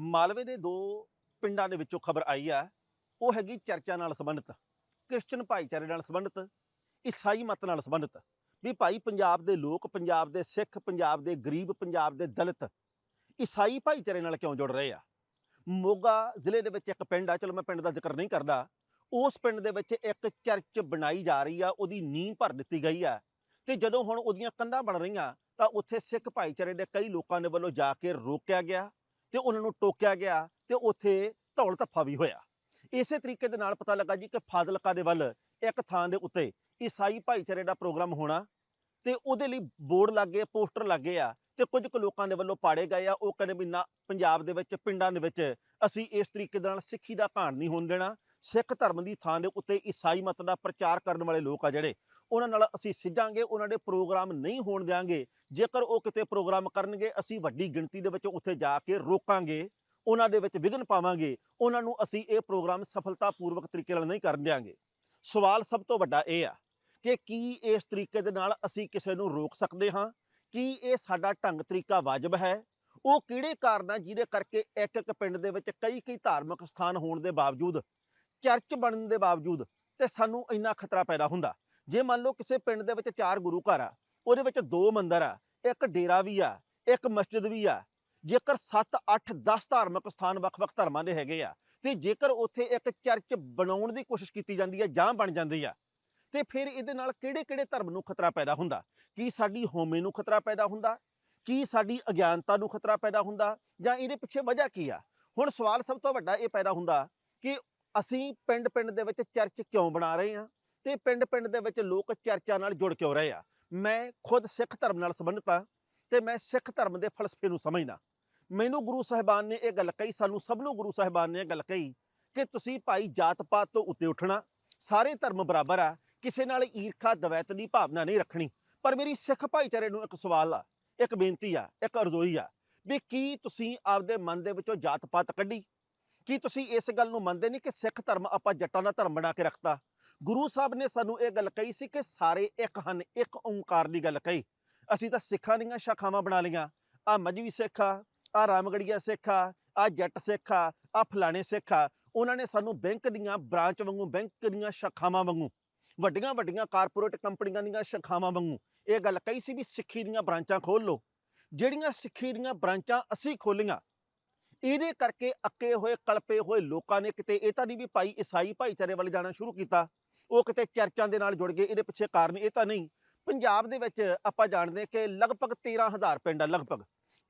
ਮਾਲਵੇ ਦੇ ਦੋ ਪਿੰਡਾਂ ਦੇ ਵਿੱਚੋਂ ਖਬਰ ਆਈ ਆ, ਉਹ ਹੈਗੀ ਚਰਚਾ ਨਾਲ ਸੰਬੰਧਿਤ, ਕ੍ਰਿਸਚਨ ਭਾਈਚਾਰੇ ਨਾਲ ਸੰਬੰਧਿਤ, ਈਸਾਈ ਮਤ ਨਾਲ ਸੰਬੰਧਿਤ, ਵੀ ਭਾਈ ਪੰਜਾਬ ਦੇ ਲੋਕ, ਪੰਜਾਬ ਦੇ ਸਿੱਖ, ਪੰਜਾਬ ਦੇ ਗਰੀਬ, ਪੰਜਾਬ ਦੇ ਦਲਿਤ ਈਸਾਈ ਭਾਈਚਾਰੇ ਨਾਲ ਕਿਉਂ ਜੁੜ ਰਹੇ ਆ? ਮੋਗਾ ਜ਼ਿਲ੍ਹੇ ਦੇ ਵਿੱਚ ਇੱਕ ਪਿੰਡ ਆ, ਚਲੋ ਮੈਂ ਪਿੰਡ ਦਾ ਜ਼ਿਕਰ ਨਹੀਂ ਕਰਦਾ, ਉਸ ਪਿੰਡ ਦੇ ਵਿੱਚ ਇੱਕ ਚਰਚ ਬਣਾਈ ਜਾ ਰਹੀ ਆ, ਉਹਦੀ ਨੀਂਹ ਭਰ ਦਿੱਤੀ ਗਈ ਆ ਤੇ ਜਦੋਂ ਹੁਣ ਉਹਦੀਆਂ ਕੰਧਾਂ ਬਣ ਰਹੀਆਂ ਤਾਂ ਉੱਥੇ ਸਿੱਖ ਭਾਈਚਾਰੇ ਦੇ ਕਈ ਲੋਕਾਂ ਦੇ ਵੱਲੋਂ ਜਾ ਕੇ ਰੋਕਿਆ ਗਿਆ। ਤੇ ਉਹਨਾਂ ਨੂੰ ਟੋਕਿਆ ਗਿਆ ਤੇ ਉੱਥੇ ਧੌਲ ਧੱਫਾ ਵੀ ਹੋਇਆ। ਇਸੇ ਤਰੀਕੇ ਦੇ ਨਾਲ ਪਤਾ ਲੱਗਾ ਜੀ ਕਿ ਫਾਜ਼ਿਲਕਾ ਦੇ ਵੱਲ ਇੱਕ ਥਾਂ ਦੇ ਉੱਤੇ ਈਸਾਈ ਭਾਈਚਾਰੇ ਦਾ ਪ੍ਰੋਗਰਾਮ ਹੋਣਾ ਤੇ ਉਹਦੇ ਲਈ ਬੋਰਡ ਲੱਗੇ, ਪੋਸਟਰ ਲੱਗੇ ਆ ਤੇ ਕੁਝ ਕੁ ਲੋਕਾਂ ਦੇ ਵੱਲੋਂ ਪਾੜੇ ਗਏ ਆ। ਉਹ ਕਹਿੰਦੇ ਵੀ ਨਾ, ਪੰਜਾਬ ਦੇ ਵਿੱਚ, ਪਿੰਡਾਂ ਦੇ ਵਿੱਚ ਅਸੀਂ ਇਸ ਤਰੀਕੇ ਦੇ ਨਾਲ ਸਿੱਖੀ ਦਾ ਘਾਣ ਨਹੀਂ ਹੋਣ ਦੇਣਾ। ਸਿੱਖ ਧਰਮ ਦੀ ਥਾਂ ਦੇ ਉੱਤੇ ਈਸਾਈ ਮਤ ਦਾ ਪ੍ਰਚਾਰ ਕਰਨ ਵਾਲੇ ਲੋਕ ਆ ਜਿਹੜੇ ਉਹਨਾਂ ਨਾਲ ਅਸੀਂ ਸਿੱਝਾਂਗੇ, ਉਹਨਾਂ ਦੇ ਪ੍ਰੋਗਰਾਮ ਨਹੀਂ ਹੋਣ ਦਿਆਂਗੇ। ਜੇਕਰ ਉਹ ਕਿਤੇ ਪ੍ਰੋਗਰਾਮ ਕਰਨਗੇ, ਅਸੀਂ ਵੱਡੀ ਗਿਣਤੀ ਦੇ ਵਿੱਚ ਉੱਥੇ ਜਾ ਕੇ ਰੋਕਾਂਗੇ, ਉਹਨਾਂ ਦੇ ਵਿੱਚ ਵਿਘਨ ਪਾਵਾਂਗੇ, ਉਹਨਾਂ ਨੂੰ ਅਸੀਂ ਇਹ ਪ੍ਰੋਗਰਾਮ ਸਫਲਤਾਪੂਰਵਕ ਤਰੀਕੇ ਨਾਲ ਨਹੀਂ ਕਰਨ ਦਿਆਂਗੇ। ਸਵਾਲ ਸਭ ਤੋਂ ਵੱਡਾ ਇਹ ਆ ਕਿ ਕੀ ਇਸ ਤਰੀਕੇ ਦੇ ਨਾਲ ਅਸੀਂ ਕਿਸੇ ਨੂੰ ਰੋਕ ਸਕਦੇ ਹਾਂ? ਕੀ ਇਹ ਸਾਡਾ ਢੰਗ ਤਰੀਕਾ ਵਾਜਬ ਹੈ? ਉਹ ਕਿਹੜੇ ਕਾਰਨ ਆ ਜਿਹਦੇ ਕਰਕੇ ਇੱਕ ਇੱਕ ਪਿੰਡ ਦੇ ਵਿੱਚ ਕਈ ਕਈ ਧਾਰਮਿਕ ਸਥਾਨ ਹੋਣ ਦੇ ਬਾਵਜੂਦ, ਚਰਚ ਬਣਨ ਦੇ ਬਾਵਜੂਦ ਤੇ ਸਾਨੂੰ ਇੰਨਾ ਖਤਰਾ ਪੈਦਾ ਹੁੰਦਾ? ਜੇ ਮੰਨ ਲਓ ਕਿਸੇ ਪਿੰਡ ਦੇ ਵਿੱਚ ਚਾਰ ਗੁਰੂ ਘਰ ਆ, ਉਹਦੇ ਵਿੱਚ ਦੋ ਮੰਦਿਰ ਆ, ਇੱਕ ਡੇਰਾ ਵੀ ਆ, ਇੱਕ ਮਸਜਿਦ ਵੀ ਆ, ਜੇਕਰ 7 8 10 ਧਾਰਮਿਕ ਸਥਾਨ ਵੱਖ-ਵੱਖ ਧਰਮਾਂ ਦੇ ਹੈਗੇ ਆ, ਤੇ ਜੇਕਰ ਉੱਥੇ ਇੱਕ ਚਰਚ ਬਣਾਉਣ ਦੀ ਕੋਸ਼ਿਸ਼ ਕੀਤੀ ਜਾਂਦੀ ਹੈ ਜਾਂ ਬਣ ਜਾਂਦੀ ਆ, ਤੇ ਫਿਰ ਇਹਦੇ ਨਾਲ ਕਿਹੜੇ-ਕਿਹੜੇ ਧਰਮ ਨੂੰ ਖਤਰਾ ਪੈਦਾ ਹੁੰਦਾ? ਕੀ ਸਾਡੀ ਹੋਮੇ ਨੂੰ ਖਤਰਾ ਪੈਦਾ ਹੁੰਦਾ? ਕੀ ਸਾਡੀ ਅਗਿਆਨਤਾ ਨੂੰ ਖਤਰਾ ਪੈਦਾ ਹੁੰਦਾ? ਜਾਂ ਇਹਦੇ ਪਿੱਛੇ ਵਜ੍ਹਾ ਕੀ ਆ? ਹੁਣ ਸਵਾਲ ਸਭ ਤੋਂ ਵੱਡਾ ਇਹ ਪੈਦਾ ਹੁੰਦਾ ਕਿ ਅਸੀਂ ਪਿੰਡ-ਪਿੰਡ ਦੇ ਵਿੱਚ ਚਰਚ ਕਿਉਂ ਬਣਾ ਰਹੇ ਹਾਂ ਤੇ ਪਿੰਡ-ਪਿੰਡ ਦੇ ਵਿੱਚ ਲੋਕ ਚਰਚਾ ਨਾਲ ਜੁੜ ਕਿਉਂ ਰਹੇ ਆ। ਮੈਂ ਖੁਦ ਸਿੱਖ ਧਰਮ ਨਾਲ ਸੰਬੰਧਿਤ ਹਾਂ ਤੇ ਮੈਂ ਸਿੱਖ ਧਰਮ ਦੇ ਫਲਸਫੇ ਨੂੰ ਸਮਝਦਾ। ਮੈਨੂੰ ਗੁਰੂ ਸਾਹਿਬਾਨ ਨੇ ਇਹ ਗੱਲ ਕਹੀ, ਸਾਨੂੰ ਸਭ ਨੂੰ ਗੁਰੂ ਸਾਹਿਬਾਨ ਨੇ ਇਹ ਗੱਲ ਕਹੀ ਕਿ ਤੁਸੀਂ ਭਾਈ ਜਾਤ ਪਾਤ ਤੋਂ ਉੱਤੇ ਉੱਠਣਾ, ਸਾਰੇ ਧਰਮ ਬਰਾਬਰ ਆ, ਕਿਸੇ ਨਾਲ ਈਰਖਾ, ਦਵੈਤ ਦੀ ਭਾਵਨਾ ਨਹੀਂ ਰੱਖਣੀ। ਪਰ ਮੇਰੀ ਸਿੱਖ ਭਾਈਚਾਰੇ ਨੂੰ ਇੱਕ ਸਵਾਲ ਆ, ਇੱਕ ਬੇਨਤੀ ਆ, ਇੱਕ ਅਰਜ਼ੋਈ ਆ ਵੀ ਕੀ ਤੁਸੀਂ ਆਪਦੇ ਮਨ ਦੇ ਵਿੱਚੋਂ ਜਾਤ ਪਾਤ ਕੱਢੀ? ਕੀ ਤੁਸੀਂ ਇਸ ਗੱਲ ਨੂੰ ਮੰਨਦੇ ਨਹੀਂ ਕਿ ਸਿੱਖ ਧਰਮ ਆਪਾਂ ਜੱਟਾਂ ਦਾ ਧਰਮ ਬਣਾ ਕੇ ਰੱਖਤਾ? ਗੁਰੂ ਸਾਹਿਬ ਨੇ ਸਾਨੂੰ ਇਹ ਗੱਲ ਕਹੀ ਸੀ ਕਿ ਸਾਰੇ ਇੱਕ ਹਨ, ਇੱਕ ਓੰਕਾਰ ਦੀ ਗੱਲ ਕਹੀ। ਅਸੀਂ ਤਾਂ ਸਿੱਖਾਂ ਦੀਆਂ ਸ਼ਾਖਾਵਾਂ ਬਣਾ ਲਈਆਂ। ਆ ਮਜਵੀ ਸਿੱਖ ਆ ਆ ਰਾਮਗੜੀਆ ਸਿੱਖ ਆ ਆ ਜੱਟ ਸਿੱਖ ਆ ਆ ਫਲਾਣੇ ਸਿੱਖ ਆ। ਉਹਨਾਂ ਨੇ ਸਾਨੂੰ ਬੈਂਕ ਦੀਆਂ ਬ੍ਰਾਂਚ ਵਾਂਗੂ, ਬੈਂਕ ਦੀਆਂ ਸ਼ਾਖਾਵਾਂ ਵਾਂਗੂ, ਵੱਡੀਆਂ ਵੱਡੀਆਂ ਕਾਰਪੋਰੇਟ ਕੰਪਨੀਆਂ ਦੀਆਂ ਸ਼ਾਖਾਵਾਂ ਵਾਂਗੂ ਇਹ ਗੱਲ ਕਹੀ ਸੀ ਵੀ ਸਿੱਖੀ ਦੀਆਂ ਬ੍ਰਾਂਚਾਂ ਖੋਲ ਲਓ। ਜਿਹੜੀਆਂ ਸਿੱਖੀ ਦੀਆਂ ਬ੍ਰਾਂਚਾਂ ਅਸੀਂ ਖੋਲੀਆਂ ਇਹਦੇ ਕਰਕੇ ਅੱਕੇ ਹੋਏ, ਕਲਪੇ ਹੋਏ ਲੋਕਾਂ ਨੇ ਕਿਤੇ ਇਹ ਤਾਂ ਨਹੀਂ ਵੀ ਭਾਈ ਈਸਾਈ ਭਾਈਚਾਰੇ ਵੱਲ ਜਾਣਾ ਸ਼ੁਰੂ ਕੀਤਾ। ਉਹ ਕਿਤੇ ਚਰਚਾਂ ਦੇ ਨਾਲ ਜੁੜ ਗਏ, ਇਹਦੇ ਪਿੱਛੇ ਕਾਰਨ ਇਹ ਤਾਂ ਨਹੀਂ। ਪੰਜਾਬ ਦੇ ਵਿੱਚ ਆਪਾਂ ਜਾਣਦੇ ਕਿ ਲਗਭਗ 13000 ਪਿੰਡ ਆ, ਲਗਭਗ।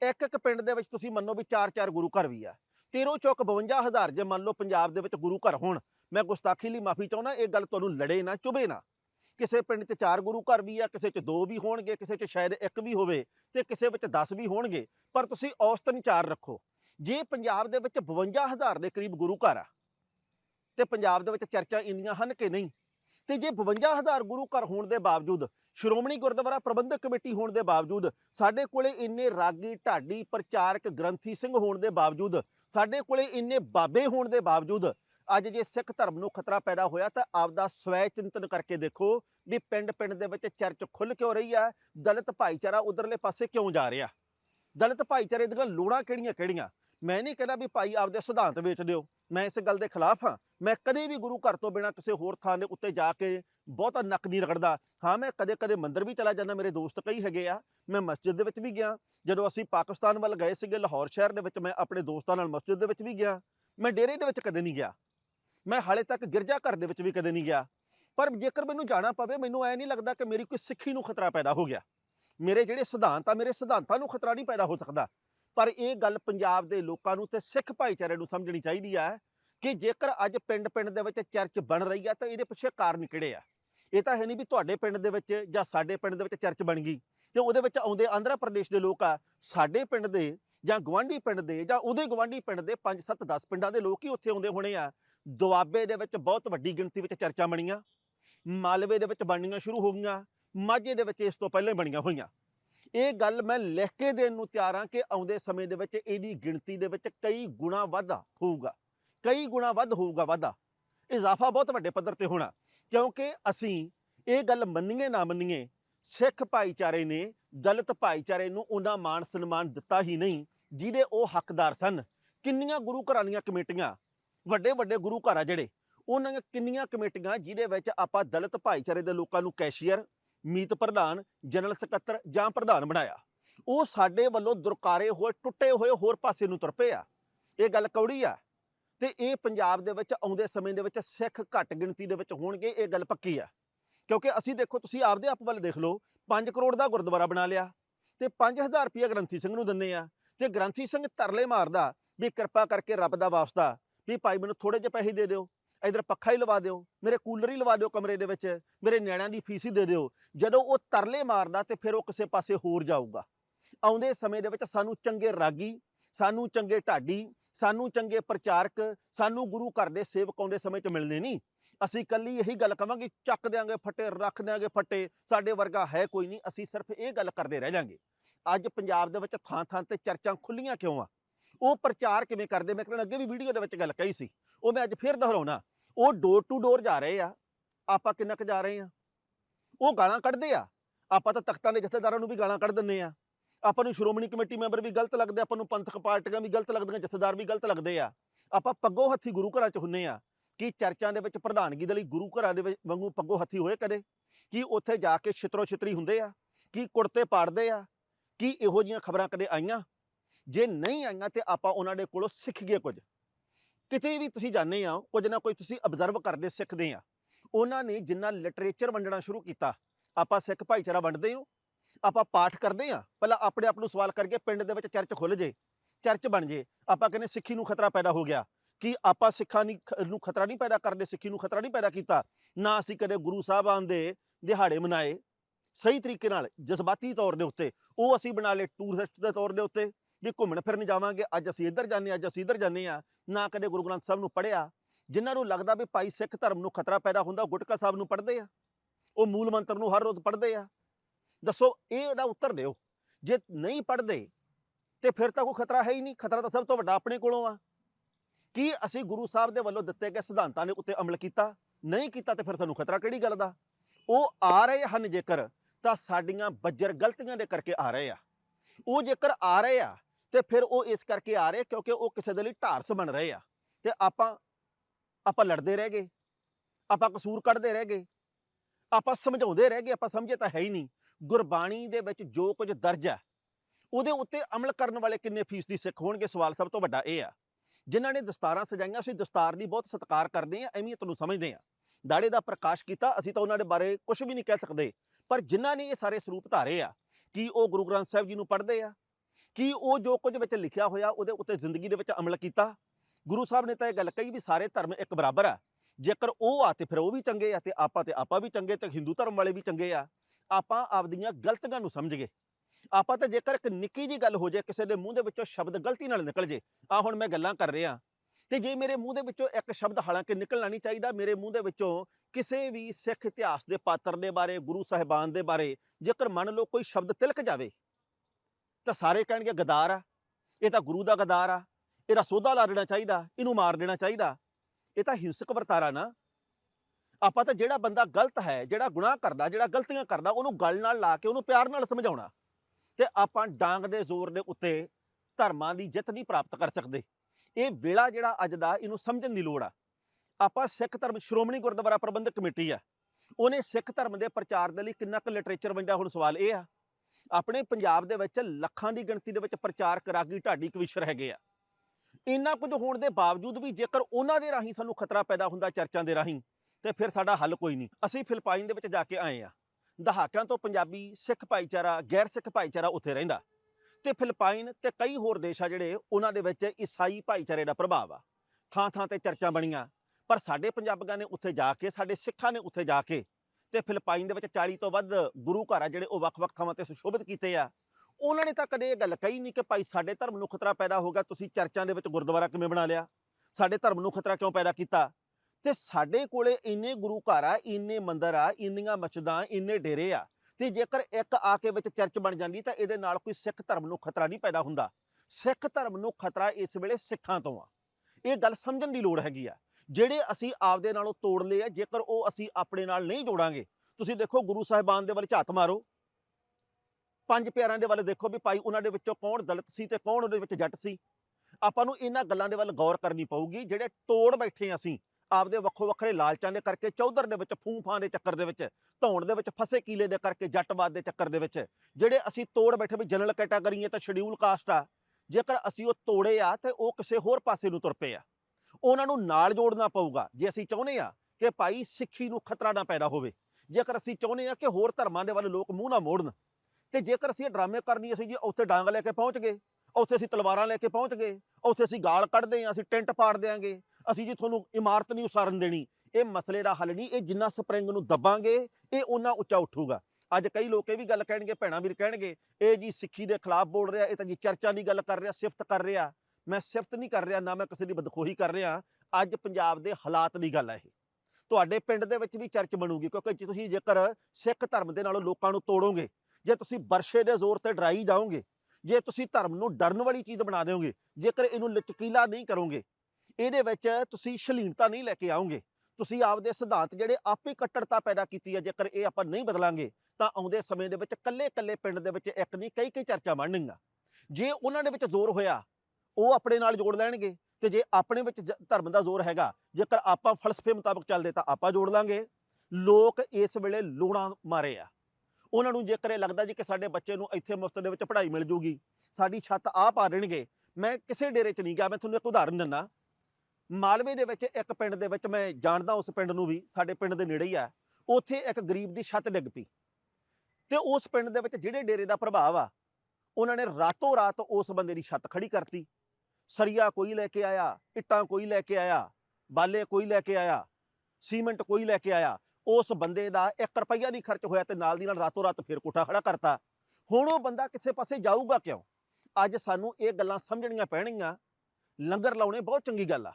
ਇੱਕ ਇੱਕ ਪਿੰਡ ਦੇ ਵਿੱਚ ਤੁਸੀਂ ਮੰਨੋ ਵੀ 4-4 ਗੁਰੂ ਘਰ ਵੀ ਆ। ਤੇਰੋ ਚੌਕ 52000 ਜੇ ਮੰਨ ਲਓ ਪੰਜਾਬ ਦੇ ਵਿੱਚ ਗੁਰੂ ਘਰ ਹੋਣ, ਮੈਂ ਗੁਸਤਾਖੀ ਲਈ ਮਾਫੀ ਚਾਹੁੰਦਾ, ਇਹ ਗੱਲ ਤੁਹਾਨੂੰ ਲੜੇ ਨਾ ਚੁਭੇ ਨਾ। ਕਿਸੇ ਪਿੰਡ 'ਚ ਚਾਰ ਗੁਰੂ ਘਰ ਵੀ ਆ, ਕਿਸੇ 'ਚ ਦੋ ਵੀ ਹੋਣਗੇ, ਕਿਸੇ 'ਚ ਸ਼ਾਇਦ ਇੱਕ ਵੀ ਹੋਵੇ ਤੇ ਕਿਸੇ ਵਿੱਚ 10 ਵੀ ਹੋਣਗੇ, ਪਰ ਤੁਸੀਂ ਔਸਤਨ ਚਾਰ ਰੱਖੋ। ਜੇ ਪੰਜਾਬ ਦੇ ਵਿੱਚ 52000 ਦੇ ਕਰੀਬ ਗੁਰੂ ਘਰ ਆ, ਤੇ ਪੰਜਾਬ ਦੇ ਵਿੱਚ ਚਰਚਾ ਇੰਨੀਆਂ ਹਨ ਕਿ ਨਹੀਂ? ਤੇ ਜੇ 52000 ਗੁਰੂ ਘਰ ਹੋਣ ਦੇ ਬਾਵਜੂਦ, ਸ਼੍ਰੋਮਣੀ ਗੁਰਦੁਆਰਾ ਪ੍ਰਬੰਧਕ ਕਮੇਟੀ ਹੋਣ ਦੇ ਬਾਵਜੂਦ, ਸਾਡੇ ਕੋਲੇ ਇੰਨੇ ਰਾਗੀ ਢਾਡੀ ਪ੍ਰਚਾਰਕ ਗ੍ਰੰਥੀ ਸਿੰਘ ਹੋਣ ਦੇ ਬਾਵਜੂਦ, ਸਾਡੇ ਕੋਲੇ ਇੰਨੇ ਬਾਬੇ ਹੋਣ ਦੇ ਬਾਵਜੂਦ, ਅੱਜ ਜੇ ਸਿੱਖ ਧਰਮ ਨੂੰ ਖਤਰਾ ਪੈਦਾ ਹੋਇਆ ਤਾਂ ਆਪਦਾ ਸਵੈ ਚਿੰਤਨ ਕਰਕੇ ਦੇਖੋ ਵੀ ਪਿੰਡ-ਪਿੰਡ ਦੇ ਵਿੱਚ ਚਰਚ ਖੁੱਲ ਕਿਉਂ ਰਹੀ ਆ, ਦਲਿਤ ਭਾਈਚਾਰਾ ਉਧਰਲੇ ਪਾਸੇ ਕਿਉਂ ਜਾ ਰਿਹਾ? ਦਲਿਤ ਭਾਈਚਾਰੇ ਦੀਆਂ ਲੋੜਾਂ ਕਿਹੜੀਆਂ-ਕਿਹੜੀਆਂ? ਮੈਂ ਨਹੀਂ ਕਹਿੰਦਾ ਵੀ ਭਾਈ ਆਪਦੇ ਸਿਧਾਂਤ ਵੇਚ ਦਿਓ। ਮੈਂ ਇਸ ਗੱਲ ਦੇ ਖਿਲਾਫ ਹਾਂ। ਮੈਂ ਕਦੇ ਵੀ ਗੁਰੂ ਘਰ ਤੋਂ ਬਿਨਾ ਕਿਸੇ ਹੋਰ ਥਾਂ ਦੇ ਉੱਤੇ ਜਾ ਕੇ ਬਹੁਤਾ ਨੱਕ ਨਹੀਂ ਰਗੜਦਾ। ਹਾਂ, ਮੈਂ ਕਦੇ-ਕਦੇ ਮੰਦਿਰ ਵੀ ਚਲਾ ਜਾਂਦਾ। ਮੇਰੇ ਦੋਸਤ ਕਈ ਹੈਗੇ ਆ। ਮੈਂ ਮਸਜਿਦ ਦੇ ਵਿੱਚ ਵੀ ਗਿਆ। ਜਦੋਂ ਅਸੀਂ ਪਾਕਿਸਤਾਨ ਵੱਲ ਗਏ ਸੀਗੇ, ਲਾਹੌਰ ਸ਼ਹਿਰ ਦੇ ਵਿੱਚ ਮੈਂ ਆਪਣੇ ਦੋਸਤਾਂ ਨਾਲ ਮਸਜਿਦ ਦੇ ਵਿੱਚ ਵੀ ਗਿਆ। ਮੈਂ ਡੇਰੇ ਦੇ ਵਿੱਚ ਕਦੇ ਨਹੀਂ ਗਿਆ। ਮੈਂ ਹਾਲੇ ਤੱਕ ਗਿਰਜਾ ਘਰ ਦੇ ਵਿੱਚ ਵੀ ਕਦੇ ਨਹੀਂ ਗਿਆ। ਪਰ ਜੇਕਰ ਮੈਨੂੰ ਜਾਣਾ ਪਵੇ, ਮੈਨੂੰ ਐ ਨਹੀਂ ਲੱਗਦਾ ਕਿ ਮੇਰੀ ਕੋਈ ਸਿੱਖੀ ਨੂੰ ਖਤਰਾ ਪੈਦਾ ਹੋ ਗਿਆ। ਮੇਰੇ ਜਿਹੜੇ ਸਿਧਾਂਤ ਆ, ਮੇਰੇ ਸਿਧਾਂਤਾਂ ਨੂੰ ਖਤਰਾ ਨਹੀਂ ਪੈਦਾ ਹੋ ਸਕਦਾ। ਪਰ ਇਹ ਗੱਲ ਪੰਜਾਬ ਦੇ ਲੋਕਾਂ ਨੂੰ ਤੇ ਸਿੱਖ ਭਾਈਚਾਰੇ ਨੂੰ ਸਮਝਣੀ ਚਾਹੀਦੀ ਹੈ ਕਿ ਜੇਕਰ ਅੱਜ ਪਿੰਡ-ਪਿੰਡ ਦੇ ਵਿੱਚ ਚਰਚ ਬਣ ਰਹੀ ਆ ਤਾਂ ਇਹਦੇ ਪਿੱਛੇ ਕਾਰਨ ਕਿਹੜੇ ਆ? ਇਹ ਤਾਂ ਹੈ ਨਹੀਂ ਵੀ ਤੁਹਾਡੇ ਪਿੰਡ ਦੇ ਵਿੱਚ ਜਾਂ ਸਾਡੇ ਪਿੰਡ ਦੇ ਵਿੱਚ ਚਰਚ ਬਣ ਗਈ ਤੇ ਉਹਦੇ ਵਿੱਚ ਆਉਂਦੇ ਆਂਧਰਾ ਪ੍ਰਦੇਸ਼ ਦੇ ਲੋਕ ਆ, ਸਾਡੇ ਪਿੰਡ ਦੇ ਜਾਂ ਗਵਾਂਢੀ ਪਿੰਡ ਦੇ ਜਾਂ ਉਹਦੇ ਗਵਾਂਢੀ ਪਿੰਡ ਦੇ 5 7 10 ਪਿੰਡਾਂ ਦੇ ਲੋਕ ਹੀ ਉੱਥੇ ਆਉਂਦੇ ਹੋਣੇ ਆ, ਦੁਆਬੇ ਦੇ ਵਿੱਚ ਬਹੁਤ ਵੱਡੀ ਗਿਣਤੀ ਵਿੱਚ ਚਰਚਾਂ ਬਣੀਆਂ, ਮਾਲਵੇ ਦੇ ਵਿੱਚ ਬਣਨੀਆਂ ਸ਼ੁਰੂ ਹੋ ਗਈਆਂ, ਮਾਝੇ ਦੇ ਵਿੱਚ ਇਸ ਤੋਂ ਪਹਿਲਾਂ ਹੀ ਬਣੀਆਂ ਹੋਈਆਂ। ਇਹ ਗੱਲ ਮੈਂ ਲਿਖ ਕੇ ਦੇਣ ਨੂੰ ਤਿਆਰ ਹਾਂ ਕਿ ਆਉਂਦੇ ਸਮੇਂ ਦੇ ਵਿੱਚ ਇਹਦੀ ਗਿਣਤੀ ਦੇ ਵਿੱਚ ਕਈ ਗੁਣਾ ਵਾਧਾ ਹੋਊਗਾ, ਕਈ ਗੁਣਾ ਵੱਧ ਹੋਊਗਾ ਵਾਧਾ। ਇਜ਼ਾਫਾ ਬਹੁਤ ਵੱਡੇ ਪੱਧਰ ਤੇ ਹੋਣਾ, ਕਿਉਂਕਿ ਅਸੀਂ ਇਹ ਗੱਲ ਮੰਨੀਏ ਨਾ ਮੰਨੀਏ, ਸਿੱਖ ਭਾਈਚਾਰੇ ਨੇ, ਦਲਿਤ ਭਾਈਚਾਰੇ ਨੂੰ ਉਹਨਾਂ ਮਾਣ ਸਨਮਾਨ ਦਿੱਤਾ ਹੀ ਨਹੀਂ, ਜਿਹਦੇ ਉਹ ਹੱਕਦਾਰ ਸਨ। ਕਿੰਨੀਆਂ ਗੁਰੂ ਘਰਾਂ ਦੀਆਂ ਕਮੇਟੀਆਂ, ਵੱਡੇ ਵੱਡੇ ਗੁਰੂ ਘਰ ਆ ਜਿਹੜੇ, ਉਹਨਾਂ ਦੀਆਂ ਕਿੰਨੀਆਂ ਕਮੇਟੀਆਂ ਜਿਹਦੇ ਵਿੱਚ ਆਪਾਂ ਦਲਿਤ ਭਾਈਚਾਰੇ ਦੇ ਲੋਕਾਂ ਨੂੰ ਕੈਸ਼ੀਅਰ ਮੀਤ ਪ੍ਰਧਾਨ, ਜਨਰਲ ਸਕੱਤਰ ਜਾਂ ਪ੍ਰਧਾਨ ਬਣਾਇਆ। ਉਹ ਸਾਡੇ ਵੱਲੋਂ ਦੁਰਕਾਰੇ ਹੋਏ, ਟੁੱਟੇ ਹੋਏ ਹੋਰ ਪਾਸੇ ਨੂੰ ਤੁਰ ਪਏ ਆ ਇਹ ਗੱਲ ਕੌੜੀ ਆ। ਤੇ ਇਹ ਪੰਜਾਬ ਦੇ ਵਿੱਚ ਆਉਂਦੇ ਸਮੇਂ ਦੇ ਵਿੱਚ ਸਿੱਖ ਘੱਟ ਗਿਣਤੀ ਦੇ ਵਿੱਚ ਹੋਣਗੇ, ਇਹ ਗੱਲ ਪੱਕੀ ਆ। ਕਿਉਂਕਿ ਅਸੀਂ ਦੇਖੋ, ਤੁਸੀਂ ਆਪਦੇ ਆਪ ਵੱਲ ਦੇਖ ਲਓ 5 ਕਰੋੜ ਦਾ ਗੁਰਦੁਆਰਾ ਬਣਾ ਲਿਆ। ਤੇ 5000 ਰੁਪਏ ਗ੍ਰੰਥੀ ਸਿੰਘ ਨੂੰ ਦਿੰਨੇ ਆ। ਤੇ ਗ੍ਰੰਥੀ ਸਿੰਘ ਤਰਲੇ ਮਾਰਦਾ ਵੀ ਕਿਰਪਾ ਕਰਕੇ ਰੱਬ ਦਾ ਵਾਸਤਾ ਵੀ ਭਾਈ ਮੈਨੂੰ ਥੋੜੇ ਜਿਹੇ ਪੈਸੇ ਦੇ ਦਿਓ। ਇਧਰ ਪੱਖਾ ਹੀ ਲਵਾ ਦਿਓ, ਮੇਰੇ ਕੂਲਰ ਹੀ ਲਵਾ ਦਿਓ ਕਮਰੇ ਦੇ ਵਿੱਚ, ਮੇਰੇ ਨਿਆਣਿਆਂ ਦੀ ਫੀਸ ਹੀ ਦੇ ਦਿਓ। ਜਦੋਂ ਉਹ ਤਰਲੇ ਮਾਰਦਾ ਤੇ ਫਿਰ ਉਹ ਕਿਸੇ ਪਾਸੇ ਹੋਰ ਜਾਊਗਾ। ਆਉਂਦੇ ਸਮੇਂ ਦੇ ਵਿੱਚ ਸਾਨੂੰ ਚੰਗੇ ਰਾਗੀ, ਸਾਨੂੰ ਚੰਗੇ ਢਾਡੀ, ਸਾਨੂੰ ਚੰਗੇ ਪ੍ਰਚਾਰਕ, ਸਾਨੂੰ ਗੁਰੂ ਘਰ ਦੇ ਸੇਵਕ ਆਉਂਦੇ ਸਮੇਂ 'ਚ ਮਿਲਨੇ ਨਹੀਂ। ਅਸੀਂ ਕੱਲੀ ਇਹੀ ਗੱਲ ਕਵਾਂਗੇ, ਚੱਕ ਦਿਆਂਗੇ ਫੱਟੇ, ਰੱਖ ਦਿਆਂਗੇ ਫੱਟੇ, ਸਾਡੇ ਵਰਗਾ ਹੈ ਕੋਈ ਨਹੀਂ, ਅਸੀਂ ਸਿਰਫ ਇਹ ਗੱਲ ਕਰਦੇ ਰਹਿ ਜਾਾਂਗੇ। ਅੱਜ ਪੰਜਾਬ ਦੇ ਵਿੱਚ ਥਾਂ ਥਾਂ ਤੇ ਚਰਚਾਂ ਖੁੱਲੀਆਂ ਕਿਉਂ ਆ? ਉਹ ਪ੍ਰਚਾਰ ਕਿਵੇਂ ਕਰਦੇ? ਮੈਂ ਕਹਿੰਦਾ ਅੱਗੇ ਵੀ ਵੀਡੀਓ ਦੇ ਵਿੱਚ ਗੱਲ ਕਹੀ ਸੀ। ਉਹ ਮੈਂ ਅੱਜ ਫਿਰ ਦੁਹਰਾਉਣਾ। ਉਹ ਡੋਰ ਟੂ ਡੋਰ ਜਾ ਰਹੇ ਆ। ਆਪਾਂ ਕਿੰਨਾ ਕੁ ਜਾ ਰਹੇ ਆ? ਉਹ ਗਾਲਾਂ ਕੱਢਦੇ ਆ। ਆਪਾਂ ਤਾਂ ਤਖਤਾਂ ਦੇ ਜਥੇਦਾਰਾਂ ਨੂੰ ਵੀ ਗਾਲਾਂ ਕੱਢ ਦਿੰਨੇ ਆ। ਆਪਾਂ ਨੂੰ ਸ਼੍ਰੋਮਣੀ ਕਮੇਟੀ ਮੈਂਬਰ ਵੀ ਗਲਤ ਲੱਗਦੇ ਆਪਾਂ ਨੂੰ ਪੰਥਕ ਪਾਰਟੀਆਂ ਵੀ ਗਲਤ ਲੱਗਦੀਆਂ, ਜਥੇਦਾਰ ਵੀ ਗਲਤ ਲੱਗਦੇ ਆ। ਆਪਾਂ ਪੱਗੋ ਹੱਥੀ ਗੁਰੂ ਘਰਾਂ 'ਚ ਹੁੰਨੇ ਆ। ਕੀ ਚਰਚਾਂ ਦੇ ਵਿੱਚ ਪ੍ਰਧਾਨਗੀ ਦੇ ਲਈ ਗੁਰੂ ਘਰਾਂ ਦੇ ਵਿੱਚ ਵਾਂਗੂ ਪੱਗੋ ਹੱਥੀ ਹੋਏ ਕਦੇ? ਕੀ ਉੱਥੇ ਜਾ ਕੇ ਛਿਤਰੋ ਛਿਤਰੀ ਹੁੰਦੇ ਆ? ਕੀ ਕੁੜਤੇ ਪਾੜਦੇ ਆ? ਕੀ ਇਹੋ ਜੀਆਂ ਖਬਰਾਂ ਕਦੇ ਆਈਆਂ? ਜੇ ਨਹੀਂ ਆਈਆਂ ਤੇ ਆਪਾਂ ਉਹਨਾਂ ਦੇ ਕੋਲੋਂ ਸਿੱਖ ਗਏ ਕੁਝ। ਕਿਤੇ ਵੀ ਤੁਸੀਂ ਜਾਂਦੇ ਆ, ਕੁਝ ਨਾ ਕੋਈ ਤੁਸੀਂ ਅਬਜ਼ਰਵ ਕਰਦੇ ਸਿੱਖਦੇ ਆ। ਉਹਨਾਂ ਨੇ ਜਿੰਨਾ ਲਿਟਰੇਚਰ ਵੰਡਣਾ ਸ਼ੁਰੂ ਕੀਤਾ, ਆਪਾਂ ਸਿੱਖ ਭਾਈਚਾਰਾ ਵੰਡਦੇ ਹਾਂ, ਆਪਾਂ ਪਾਠ ਕਰਦੇ ਆ ਪਹਿਲਾਂ ਆਪਣੇ ਆਪ ਨੂੰ ਸਵਾਲ ਕਰਕੇ ਪਿੰਡ ਦੇ ਵਿੱਚ ਚਰਚ ਖੁੱਲ ਜੇ, ਚਰਚ ਬਣ ਜੇ, ਆਪਾਂ ਕਹਿੰਦੇ ਸਿੱਖੀ ਨੂੰ ਖਤਰਾ ਪੈਦਾ ਹੋ ਗਿਆ। ਕਿ ਆਪਾਂ ਸਿੱਖਾਂ ਨਹੀਂ ਖ- ਨੂੰ ਖਤਰਾ ਨਹੀਂ ਪੈਦਾ ਕਰਦੇ, ਸਿੱਖੀ ਨੂੰ ਖਤਰਾ ਨਹੀਂ ਪੈਦਾ ਕੀਤਾ, ਨਾ ਅਸੀਂ ਕਦੇ ਗੁਰੂ ਸਾਹਿਬਾਨ ਦੇ ਦਿਹਾੜੇ ਮਨਾਏ। ਸਹੀ ਤਰੀਕੇ ਨਾਲ ਜਜ਼ਬਾਤੀ ਤੌਰ ਦੇ ਉੱਤੇ, ਉਹ ਅਸੀਂ ਬਣਾ ਲਏ ਟੂਰਿਸਟ ਦੇ ਤੌਰ ਦੇ ਉੱਤੇ। ਵੀ ਘੁੰਮਣ ਫਿਰਨ ਜਾਵਾਂਗੇ, ਅੱਜ ਅਸੀਂ ਇੱਧਰ ਜਾਂਦੇ ਹਾਂ, ਅੱਜ ਅਸੀਂ ਇੱਧਰ ਜਾਂਦੇ ਹਾਂ। ਨਾ ਕਦੇ ਗੁਰੂ ਗ੍ਰੰਥ ਸਾਹਿਬ ਨੂੰ ਪੜ੍ਹਿਆ। ਜਿਨ੍ਹਾਂ ਨੂੰ ਲੱਗਦਾ ਵੀ ਭਾਈ ਸਿੱਖ ਧਰਮ ਨੂੰ ਖਤਰਾ ਪੈਦਾ ਹੁੰਦਾ, ਉਹ ਗੁਟਕਾ ਸਾਹਿਬ ਨੂੰ ਪੜ੍ਹਦੇ ਆ। ਉਹ ਮੂਲ ਮੰਤਰ ਨੂੰ ਹਰ ਰੋਜ਼ ਪੜ੍ਹਦੇ ਆ। ਦੱਸੋ, ਇਹ ਉਹਦਾ ਉੱਤਰ ਦਿਓ। ਜੇ ਨਹੀਂ ਪੜ੍ਹਦੇ, ਤੇ ਫਿਰ ਤਾਂ ਕੋਈ ਖਤਰਾ ਹੈ ਹੀ ਨਹੀਂ। ਖਤਰਾ ਤਾਂ ਸਭ ਤੋਂ ਵੱਡਾ ਆਪਣੇ ਕੋਲੋਂ ਆ। ਕੀ ਅਸੀਂ ਗੁਰੂ ਸਾਹਿਬ ਦੇ ਵੱਲੋਂ ਦਿੱਤੇ ਗਏ ਸਿਧਾਂਤਾਂ ਦੇ ਉੱਤੇ ਅਮਲ ਕੀਤਾ? ਨਹੀਂ ਕੀਤਾ ਤੇ ਫਿਰ ਸਾਨੂੰ ਖਤਰਾ ਕਿਹੜੀ ਗੱਲ ਦਾ? ਉਹ ਆ ਰਹੇ ਹਨ ਜੇਕਰ, ਤਾਂ ਸਾਡੀਆਂ ਬੱਜਰ ਗਲਤੀਆਂ ਦੇ ਕਰਕੇ ਆ ਰਹੇ ਆ। ਉਹ ਜੇਕਰ ਆ ਰਹੇ ਆ ਤੇ ਫਿਰ ਉਹ ਇਸ ਕਰਕੇ ਆ ਰਹੇ ਕਿਉਂਕਿ ਉਹ ਕਿਸੇ ਦੇ ਲਈ ਢਾਰਸ ਬਣ ਰਹੇ ਆ। ਤੇ ਆਪਾਂ ਆਪਾਂ ਲੜਦੇ ਰਹਿ ਗਏ, ਆਪਾਂ ਕਸੂਰ ਕੱਢਦੇ ਰਹਿ ਗਏ, ਆਪਾਂ ਸਮਝਾਉਂਦੇ ਰਹਿ ਗਏ, ਆਪਾਂ ਸਮਝੇ ਤਾਂ ਹੈ ਹੀ ਨਹੀਂ। ਗੁਰਬਾਣੀ ਦੇ ਵਿੱਚ ਜੋ ਕੁਝ ਦਰਜ ਹੈ ਉਹਦੇ ਉੱਤੇ ਅਮਲ ਕਰਨ ਵਾਲੇ ਕਿੰਨੇ ਫੀਸਦੀ ਸਿੱਖ ਹੋਣਗੇ, ਸਵਾਲ ਸਭ ਤੋਂ ਵੱਡਾ ਇਹ ਆ। ਜਿਨ੍ਹਾਂ ਨੇ ਦਸਤਾਰਾਂ ਸਜਾਈਆਂ, ਅਸੀਂ ਦਸਤਾਰ ਦੀ ਬਹੁਤ ਸਤਿਕਾਰ ਕਰਦੇ ਆ ਅਹਿਮੀਅਤ ਨੂੰ ਸਮਝਦੇ ਆ ਦਾੜੇ ਦਾ ਪ੍ਰਕਾਸ਼ ਕੀਤਾ, ਅਸੀਂ ਤਾਂ ਉਹਨਾਂ ਦੇ ਬਾਰੇ ਕੁਝ ਵੀ ਨਹੀਂ ਕਹਿ ਸਕਦੇ। ਪਰ ਜਿਨ੍ਹਾਂ ਨੇ ਇਹ ਸਾਰੇ ਸਰੂਪ ਧਾਰੇ ਆ, ਕੀ ਉਹ ਗੁਰੂ ਗ੍ਰੰਥ ਸਾਹਿਬ ਜੀ ਨੂੰ ਪੜ੍ਹਦੇ ਆ? ਕੀ ਉਹ ਜੋ ਕੁਝ ਵਿੱਚ ਲਿਖਿਆ ਹੋਇਆ, ਉਹਦੇ ਉੱਤੇ ਜ਼ਿੰਦਗੀ ਦੇ ਵਿੱਚ ਅਮਲ ਕੀਤਾ। ਗੁਰੂ ਸਾਹਿਬ ਨੇ ਤਾਂ ਇਹ ਗੱਲ ਕਹੀ ਵੀ ਸਾਰੇ ਧਰਮ ਇੱਕ ਬਰਾਬਰ ਆ। ਜੇਕਰ ਉਹ ਆ ਤੇ ਫਿਰ ਉਹ ਵੀ ਚੰਗੇ ਆ ਤੇ ਆਪਾਂ ਤੇ ਆਪਾਂ ਵੀ ਚੰਗੇ ਤੇ ਹਿੰਦੂ ਧਰਮ ਵਾਲੇ ਵੀ ਚੰਗੇ ਆ। ਆਪਾਂ ਆਪਦੀਆਂ ਗਲਤੀਆਂ ਨੂੰ ਸਮਝ ਗਏ। ਆਪਾਂ ਤਾਂ ਜੇਕਰ ਇੱਕ ਨਿੱਕੀ ਜੀ ਗੱਲ ਹੋ ਜਾਏ, ਕਿਸੇ ਦੇ ਮੂੰਹ ਦੇ ਵਿੱਚੋਂ ਸ਼ਬਦ ਗਲਤੀ ਨਾਲ ਨਿਕਲ ਜੇ ਆ ਹੁਣ ਮੈਂ ਗੱਲਾਂ ਕਰ ਰਿਹਾ। ਤੇ ਜੇ ਮੇਰੇ ਮੂੰਹ ਦੇ ਵਿੱਚੋਂ ਇੱਕ ਸ਼ਬਦ ਹਾਲਾਂਕਿ ਨਿਕਲਣਾ ਨਹੀਂ ਚਾਹੀਦਾ, ਮੇਰੇ ਮੂੰਹ ਦੇ ਵਿੱਚੋਂ ਕਿਸੇ ਵੀ ਸਿੱਖ ਇਤਿਹਾਸ ਦੇ ਪਾਤਰ ਦੇ ਬਾਰੇ, ਗੁਰੂ ਸਾਹਿਬਾਨ ਦੇ ਬਾਰੇ, ਜੇਕਰ ਮੰਨ ਲਓ ਕੋਈ ਸ਼ਬਦ ਤਿਲਕ ਜਾਵੇ ਤਾਂ ਸਾਰੇ ਕਹਿਣਗੇ ਗਦਾਰ ਆ, ਇਹ ਤਾਂ ਗੁਰੂ ਦਾ ਗਦਾਰ ਆ, ਇਹਦਾ ਸੋਧਾ ਲਾ ਦੇਣਾ ਚਾਹੀਦਾ, ਇਹਨੂੰ ਮਾਰ ਦੇਣਾ ਚਾਹੀਦਾ। ਇਹ ਤਾਂ ਹਿੰਸਕ ਵਰਤਾਰਾ ਨਾ। ਆਪਾਂ ਤਾਂ ਜਿਹੜਾ ਬੰਦਾ ਗਲਤ ਹੈ, ਜਿਹੜਾ ਗੁਨਾਹ ਕਰਦਾ, ਜਿਹੜਾ ਗਲਤੀਆਂ ਕਰਦਾ, ਉਹਨੂੰ ਗੱਲ ਨਾਲ ਲਾ ਕੇ ਉਹਨੂੰ ਪਿਆਰ ਨਾਲ ਸਮਝਾਉਣਾ। ਤੇ ਆਪਾਂ ਡਾਂਗ ਦੇ ਜ਼ੋਰ ਦੇ ਉੱਤੇ ਧਰਮਾਂ ਦੀ ਜਿੱਤ ਨਹੀਂ ਪ੍ਰਾਪਤ ਕਰ ਸਕਦੇ। ਇਹ ਵੇਲਾ ਜਿਹੜਾ ਅੱਜ ਦਾ, ਇਹਨੂੰ ਸਮਝਣ ਦੀ ਲੋੜ ਆ। ਆਪਾਂ ਸਿੱਖ ਧਰਮ ਸ਼੍ਰੋਮਣੀ ਗੁਰਦੁਆਰਾ ਪ੍ਰਬੰਧਕ ਕਮੇਟੀ ਆ। ਉਹਨੇ ਸਿੱਖ ਧਰਮ ਦੇ ਪ੍ਰਚਾਰ ਦੇ ਲਈ ਕਿੰਨਾ ਕੁ ਲਿਟਰੇਚਰ ਵੰਡਿਆ, ਹੁਣ ਸਵਾਲ ਇਹ ਆ। ਆਪਣੇ ਪੰਜਾਬ ਦੇ ਵਿੱਚ ਲੱਖਾਂ ਦੀ ਗਿਣਤੀ ਦੇ ਵਿੱਚ ਪ੍ਰਚਾਰਕ ਰਾਗੀ ਢਾਡੀ ਕਵਿਸ਼ਰ ਹੈਗੇ ਆ। ਇੰਨਾ ਕੁਝ ਹੋਣ ਦੇ ਬਾਵਜੂਦ ਵੀ ਜੇਕਰ ਉਹਨਾਂ ਦੇ ਰਾਹੀਂ ਸਾਨੂੰ ਖਤਰਾ ਪੈਦਾ ਹੁੰਦਾ ਚਰਚਾਂ ਦੇ ਰਾਹੀਂ, ਤੇ ਫਿਰ ਸਾਡਾ ਹੱਲ ਕੋਈ ਨਹੀਂ। ਅਸੀਂ ਫਿਲਪਾਈਨ ਦੇ ਵਿੱਚ ਜਾ ਕੇ ਆਏ ਆ। ਦਹਾਕਿਆਂ ਤੋਂ ਪੰਜਾਬੀ ਸਿੱਖ ਭਾਈਚਾਰਾ, ਗੈਰ ਸਿੱਖ ਭਾਈਚਾਰਾ ਉੱਥੇ ਰਹਿੰਦਾ। ਤੇ ਫਿਲਪਾਈਨ ਤੇ ਕਈ ਹੋਰ ਦੇਸ਼ ਆ ਜਿਹੜੇ ਉਹਨਾਂ ਦੇ ਵਿੱਚ ਈਸਾਈ ਭਾਈਚਾਰੇ ਦਾ ਪ੍ਰਭਾਵ ਆ। ਥਾਂ ਥਾਂ ਤੇ ਚਰਚਾਂ ਬਣੀਆਂ। ਪਰ ਸਾਡੇ ਪੰਜਾਬੀਆਂ ਨੇ ਉੱਥੇ ਜਾ ਕੇ, ਸਾਡੇ ਸਿੱਖਾਂ ਨੇ ਉੱਥੇ ਜਾ ਕੇ ਤੇ ਫਿਲਪਾਈਨ ਦੇ ਵਿੱਚ 40 ਤੋਂ ਵੱਧ ਗੁਰੂ ਘਰ ਆ ਜਿਹੜੇ ਉਹ ਵੱਖ-ਵੱਖ ਥਾਵਾਂ ਤੇ ਸੁਸ਼ੋਭਿਤ ਕੀਤੇ ਆ। ਉਹਨਾਂ ਨੇ ਤਾਂ ਕਦੇ ਇਹ ਗੱਲ ਕਹੀ ਨਹੀਂ ਕਿ ਭਾਈ ਸਾਡੇ ਧਰਮ ਨੂੰ ਖਤਰਾ ਪੈਦਾ ਹੋਗਾ ਤੁਸੀਂ ਚਰਚਾਂ ਦੇ ਵਿੱਚ ਗੁਰਦੁਆਰਾ ਕਿਵੇਂ ਬਣਾ ਲਿਆ? ਸਾਡੇ ਧਰਮ ਨੂੰ ਖਤਰਾ ਕਿਉਂ ਪੈਦਾ ਕੀਤਾ? ਤੇ ਸਾਡੇ ਕੋਲੇ ਇੰਨੇ ਗੁਰੂ ਘਰ ਆ, ਇੰਨੇ ਮੰਦਰ ਆ, ਇੰਨੀਆਂ ਮਸਜਿਦਾਂ, ਇੰਨੇ ਡੇਰੇ ਆ, ਤੇ ਜੇਕਰ ਇੱਕ ਆ ਕੇ ਵਿੱਚ ਚਰਚ ਬਣ ਜਾਂਦੀ ਤਾਂ ਇਹਦੇ ਨਾਲ ਕੋਈ ਸਿੱਖ ਧਰਮ ਨੂੰ ਖਤਰਾ ਨਹੀਂ ਪੈਦਾ ਹੁੰਦਾ। ਸਿੱਖ ਧਰਮ ਨੂੰ ਖਤਰਾ ਇਸ ਵੇਲੇ ਸਿੱਖਾਂ ਤੋਂ ਆ। ਇਹ ਗੱਲ ਸਮਝਣ ਦੀ ਲੋੜ ਹੈਗੀ ਆ। ਜਿਹੜੇ ਅਸੀਂ ਆਪਦੇ ਨਾਲੋਂ ਤੋੜ ਲਏ ਆ, ਜੇਕਰ ਉਹ ਅਸੀਂ ਆਪਣੇ ਨਾਲ ਨਹੀਂ ਜੋੜਾਂਗੇ, ਤੁਸੀਂ ਦੇਖੋ ਗੁਰੂ ਸਾਹਿਬਾਨ ਦੇ ਵੱਲ ਝਾਤ ਮਾਰੋ। ਪੰਜ ਪਿਆਰਿਆਂ ਦੇ ਵੱਲ ਦੇਖੋ ਵੀ ਭਾਈ ਉਹਨਾਂ ਦੇ ਵਿੱਚੋਂ ਕੌਣ ਦਲਿਤ ਸੀ ਤੇ ਕੌਣ ਉਹਦੇ ਵਿੱਚ ਜੱਟ ਸੀ। ਆਪਾਂ ਨੂੰ ਇਹਨਾਂ ਗੱਲਾਂ ਦੇ ਵੱਲ ਗੌਰ ਕਰਨੀ ਪਊਗੀ, ਜਿਹੜੇ ਤੋੜ ਬੈਠੇ ਹਾਂ ਅਸੀਂ, ਆਪਦੇ ਵੱਖੋ ਵੱਖਰੇ ਲਾਲਚਾਂ ਦੇ ਕਰਕੇ, ਚੌਧਰ ਦੇ ਵਿੱਚ ਫੂਫਾਂ ਦੇ ਚੱਕਰ ਦੇ ਵਿੱਚ, ਧੌਣ ਦੇ ਵਿੱਚ, ਫਸੇ ਕੀਲੇ ਦੇ ਕਰਕੇ, ਜੱਟਵਾਦ ਦੇ ਚੱਕਰ ਦੇ ਵਿੱਚ, ਜਿਹੜੇ ਅਸੀਂ ਤੋੜ ਬੈਠੇ ਵੀ ਜਨਰਲ ਕੈਟਾਗਰੀ ਹੈ ਤਾਂ ਸ਼ਡਿਊਲ ਕਾਸਟ ਆ। ਜੇਕਰ ਅਸੀਂ ਉਹ ਤੋੜੇ ਆ ਤੇ ਉਹ ਕਿਸੇ ਹੋਰ ਪਾਸੇ ਨੂੰ ਤੁਰ ਪਏ ਆ। ਉਹਨਾਂ ਨੂੰ ਨਾਲ ਜੋੜਨਾ ਪਊਗਾ। ਜੇ ਅਸੀਂ ਚਾਹੁੰਦੇ ਆ ਕਿ ਭਾਈ ਸਿੱਖੀ ਨੂੰ ਖਤਰਾ ਨਾ ਪੈਦਾ ਹੋਵੇ, ਜੇਕਰ ਅਸੀਂ ਚਾਹੁੰਦੇ ਆ ਕਿ ਹੋਰ ਧਰਮਾਂ ਦੇ ਵੱਲ ਲੋਕ ਮੂੰਹ ਨਾ ਮੋੜਨ, ਤੇ ਜੇਕਰ ਅਸੀਂ ਇਹ ਡਰਾਮੇ ਕਰਨੀ ਅਸੀਂ ਜੀ ਉੱਥੇ ਡਾਂਗ ਲੈ ਕੇ ਪਹੁੰਚ ਗਏ, ਉੱਥੇ ਅਸੀਂ ਤਲਵਾਰਾਂ ਲੈ ਕੇ ਪਹੁੰਚ ਗਏ, ਉੱਥੇ ਅਸੀਂ ਗਾਲ ਕੱਢਦੇ ਆ ਅਸੀਂ ਟੈਂਟ ਪਾੜ ਦਿਆਂਗੇ, ਅਸੀਂ ਜੀ ਤੁਹਾਨੂੰ ਇਮਾਰਤ ਨਹੀਂ ਉਸਾਰਨ ਦੇਣੀ, ਇਹ ਮਸਲੇ ਦਾ ਹੱਲ ਨਹੀਂ, ਇਹ ਜਿੰਨਾ ਸਪਰਿੰਗ ਨੂੰ ਦੱਬਾਂਗੇ, ਇਹ ਉਹਨਾਂ ਉੱਚਾ ਉੱਠੂਗਾ। ਅੱਜ ਕਈ ਲੋਕ ਇਹ ਵੀ ਗੱਲ ਕਹਿਣਗੇ, ਭੈਣਾ ਵੀਰ ਕਹਿਣਗੇ, ਇਹ ਜੀ ਸਿੱਖੀ ਦੇ ਖਿਲਾਫ ਬੋਲ ਰਿਹਾ, ਇਹ ਤਾਂ ਜੀ ਚਰਚਾ ਦੀ ਗੱਲ ਕਰ ਰਿਹਾ, ਸਿਫਤ ਕਰ ਰਿਹਾ ਮੈਂ ਸਿਫਤ ਨਹੀਂ ਕਰ ਰਿਹਾ, ਨਾ ਮੈਂ ਕਿਸੇ ਦੀ ਬਦਖੋਹੀ ਕਰ ਰਿਹਾ। ਅੱਜ ਪੰਜਾਬ ਦੇ ਹਾਲਾਤ ਦੀ ਗੱਲ ਹੈ ਇਹ। ਤੁਹਾਡੇ ਪਿੰਡ ਦੇ ਵਿੱਚ ਵੀ ਚਰਚ ਬਣੂਗੀ, ਕਿਉਂਕਿ ਜੇ ਤੁਸੀਂ ਜੇਕਰ ਸਿੱਖ ਧਰਮ ਦੇ ਨਾਲੋਂ ਲੋਕਾਂ ਨੂੰ ਤੋੜੋਗੇ, ਜੇ ਤੁਸੀਂ ਬਰਸ਼ੇ ਦੇ ਜ਼ੋਰ ਤੇ ਡਰਾਈ ਜਾਓਗੇ, ਜੇ ਤੁਸੀਂ ਧਰਮ ਨੂੰ ਡਰਨ ਵਾਲੀ ਚੀਜ਼ ਬਣਾ ਦਿਓਗੇ, ਜੇਕਰ ਇਹਨੂੰ ਲਚਕੀਲਾ ਨਹੀਂ ਕਰੋਗੇ, ਇਹਦੇ ਵਿੱਚ ਤੁਸੀਂ ਸ਼ਲੀਨਤਾ ਨਹੀਂ ਲੈ ਕੇ ਆਓਗੇ। ਤੁਸੀਂ ਆਪਦੇ ਸਿਧਾਂਤ ਜਿਹੜੇ ਆਪੇ ਕੱਟੜਤਾ ਪੈਦਾ ਕੀਤੀ ਹੈ ਜੇਕਰ ਇਹ ਆਪਾਂ ਨਹੀਂ ਬਦਲਾਂਗੇ, ਤਾਂ ਆਉਂਦੇ ਸਮੇਂ ਦੇ ਵਿੱਚ ਕੱਲੇ-ਕੱਲੇ ਪਿੰਡ ਦੇ ਵਿੱਚ ਇੱਕ ਨਹੀਂ, ਕਈ-ਕਈ ਚਰਚਾ ਬਣਨਗੀਆਂ। ਜੇ ਉਹਨਾਂ ਦੇ ਵਿੱਚ ਜ਼ੋਰ ਹੋਇਆ ਉਹ ਆਪਣੇ ਨਾਲ ਜੋੜ ਲੈਣਗੇ। ਤੇ ਜੇ ਆਪਣੇ ਵਿੱਚ ਜ- ਧਰਮ ਦਾ ਜ਼ੋਰ ਹੈਗਾ, ਜੇਕਰ ਆਪਾਂ ਫਲਸਫੇ ਮੁਤਾਬਕ ਚੱਲਦੇ ਤਾਂ ਆਪਾਂ ਜੋੜ ਲਾਂਗੇ। ਲੋਕ ਇਸ ਵੇਲੇ ਲੋੜਾਂ ਮਾਰੇ ਆ। ਉਹਨਾਂ ਨੂੰ ਜੇਕਰ ਇਹ ਲੱਗਦਾ ਜੀ ਕਿ ਸਾਡੇ ਬੱਚੇ ਨੂੰ ਇੱਥੇ ਮੁਫਤ ਦੇ ਵਿੱਚ ਪੜ੍ਹਾਈ ਮਿਲ ਜੂਗੀ, ਸਾਡੀ ਛੱਤ ਆ ਪਾ ਦੇਣਗੇ ਮੈਂ ਕਿਸੇ ਡੇਰੇ 'ਚ ਨਹੀਂ ਗਿਆ, ਮੈਂ ਤੁਹਾਨੂੰ ਇੱਕ ਉਦਾਹਰਨ ਦਿੰਦਾ। ਮਾਲਵੇ ਦੇ ਵਿੱਚ ਇੱਕ ਪਿੰਡ ਦੇ ਵਿੱਚ ਮੈਂ ਜਾਣਦਾ ਉਸ ਪਿੰਡ ਨੂੰ ਵੀ, ਸਾਡੇ ਪਿੰਡ ਦੇ ਨੇੜੇ ਹੀ ਆ। ਉੱਥੇ ਇੱਕ ਗਰੀਬ ਦੀ ਛੱਤ ਡਿੱਗ ਪਈ। ਤੇ ਉਸ ਪਿੰਡ ਦੇ ਵਿੱਚ ਜਿਹੜੇ ਡੇਰੇ ਦਾ ਪ੍ਰਭਾਵ ਆ, ਉਹਨਾਂ ਨੇ ਰਾਤੋਂ ਰਾਤ ਉਸ ਬੰਦੇ ਦੀ ਛੱਤ ਖੜੀ ਕਰਤੀ। ਸਰੀਆ ਕੋਈ ਲੈ ਕੇ ਆਇਆ, ਇੱਟਾਂ ਕੋਈ ਲੈ ਕੇ ਆਇਆ, ਬਾਲੇ ਕੋਈ ਲੈ ਕੇ ਆਇਆ, ਸੀਮੈਂਟ ਕੋਈ ਲੈ ਕੇ ਆਇਆ, ਉਸ ਬੰਦੇ ਦਾ 1 ਰੁਪਈਆ ਨਹੀਂ ਖਰਚ ਹੋਇਆ ਤੇ ਨਾਲ ਦੀ ਨਾਲ ਰਾਤੋਂ ਰਾਤ ਫਿਰ ਕੋਠਾ ਖੜਾ ਕਰਤਾ। ਹੁਣ ਉਹ ਬੰਦਾ ਕਿਸੇ ਪਾਸੇ ਜਾਊਗਾ ਕਿਉਂ? ਅੱਜ ਸਾਨੂੰ ਇਹ ਗੱਲਾਂ ਸਮਝਣੀਆਂ ਪੈਣਗੀਆਂ। ਲੰਗਰ ਲਾਉਣੇ ਬਹੁਤ ਚੰਗੀ ਗੱਲ ਆ।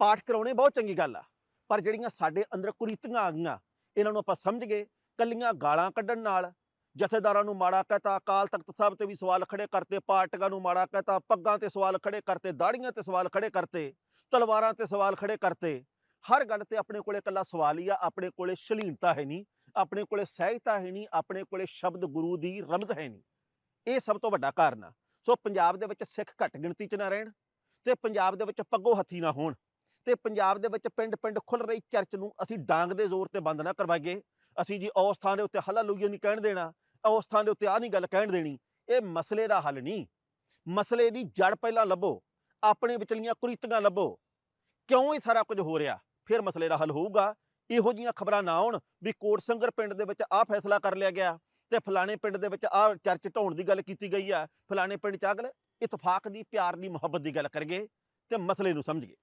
ਪਾਠ ਕਰਾਉਣੇ ਬਹੁਤ ਚੰਗੀ ਗੱਲ ਆ। ਪਰ ਜਿਹੜੀਆਂ ਸਾਡੇ ਅੰਦਰ ਕੁਰੀਤੀਆਂ ਆ ਗਈਆਂ, ਇਹਨਾਂ ਨੂੰ ਆਪਾਂ ਸਮਝ ਗਏ। ਕੱਲੀਆਂ ਗਾਲਾਂ ਕੱਢਣ ਨਾਲ ਜਥੇਦਾਰਾਂ ਨੂੰ ਮਾੜਾ ਕਹਤਾ, ਅਕਾਲ ਤਖਤ ਸਾਹਿਬ ਤੇ ਵੀ ਸਵਾਲ ਖੜੇ ਕਰਤੇ, ਪਾਰਟੀਆਂ ਨੂੰ ਮਾੜਾ ਕਹਤਾ, ਪੱਗਾਂ ਤੇ ਸਵਾਲ ਖੜੇ ਕਰਤੇ ਦਾੜੀਆਂ ਤੇ ਸਵਾਲ ਖੜੇ ਕਰਤੇ, ਤਲਵਾਰਾਂ ਤੇ ਸਵਾਲ ਖੜੇ ਕਰਤੇ। ਹਰ ਗੱਲ ਤੇ ਆਪਣੇ ਕੋਲੇ ਇਕੱਲਾ ਸਵਾਲ ਹੀ ਆ, ਆਪਣੇ ਕੋਲੇ ਸ਼ਲੀਨਤਾ ਹੈ ਨਹੀਂ, ਆਪਣੇ ਕੋਲੇ ਸਹਿਜਤਾ ਹੈ ਨਹੀਂ, ਆਪਣੇ ਕੋਲੇ ਸ਼ਬਦ ਗੁਰੂ ਦੀ ਰਮਤ ਹੈ ਨਹੀਂ। ਇਹ ਸਭ ਤੋਂ ਵੱਡਾ ਕਾਰਨ ਆ। ਸੋ ਪੰਜਾਬ ਦੇ ਵਿੱਚ ਸਿੱਖ ਘੱਟ ਗਿਣਤੀ 'ਚ ਨਾ ਰਹਿਣ ਤੇ ਪੰਜਾਬ ਦੇ ਵਿੱਚ ਪੱਗੋ ਹੱਥੀ ਨਾ ਹੋਣ ਤੇ ਪੰਜਾਬ ਦੇ ਵਿੱਚ ਪਿੰਡ-ਪਿੰਡ ਖੁੱਲ ਰਹੀ ਚਰਚ ਨੂੰ ਅਸੀਂ ਡਾਂਗ ਦੇ ਜ਼ੋਰ ਤੇ ਬੰਦ ਨਾ ਕਰਵਾਈਏ। ਅਸੀਂ ਜੀ ਉਸ ਥਾਂ ਦੇ ਉੱਤੇ ਹੱਲਾ ਹਲਾਲੂਇਆ ਨਹੀਂ ਕਹਿਣ ਦੇਣਾ। ਉਸ ਥਾਂ ਦੇ ਉੱਤੇ ਆ ਨਹੀਂ ਗੱਲ ਕਹਿਣ ਦੇਣੀ, ਇਹ ਮਸਲੇ ਦਾ ਹੱਲ ਨਹੀਂ। ਮਸਲੇ ਦੀ ਜੜ ਪਹਿਲਾਂ ਲੱਭੋ, ਆਪਣੇ ਵਿਚਲੀਆਂ ਕੁਰੀਤੀਆਂ ਲੱਭੋ। ਕਿਉਂ ਇਹ ਸਾਰਾ ਕੁਝ ਹੋ ਰਿਹਾ? ਫਿਰ ਮਸਲੇ ਦਾ ਹੱਲ ਹੋਊਗਾ। ਇਹੋ ਜੀਆਂ ਖਬਰਾਂ ਨਾ ਆਉਣ ਵੀ ਕੋਟ ਸੰਗਰ ਪਿੰਡ ਦੇ ਵਿੱਚ ਆਹ ਫੈਸਲਾ ਕਰ ਲਿਆ ਗਿਆ ਤੇ ਫਲਾਣੇ ਪਿੰਡ ਦੇ ਵਿੱਚ ਆਹ ਚਰਚ ਢਾਉਣ ਦੀ ਗੱਲ ਕੀਤੀ ਗਈ ਆ। ਫਲਾਣੇ ਪਿੰਡ ਚ ਅਗਲ ਇਤਫਾਕ ਦੀ, ਪਿਆਰ ਦੀ ਮੁਹੱਬਤ ਦੀ ਗੱਲ ਕਰੀਏ ਤੇ ਮਸਲੇ ਨੂੰ ਸਮਝੀਏ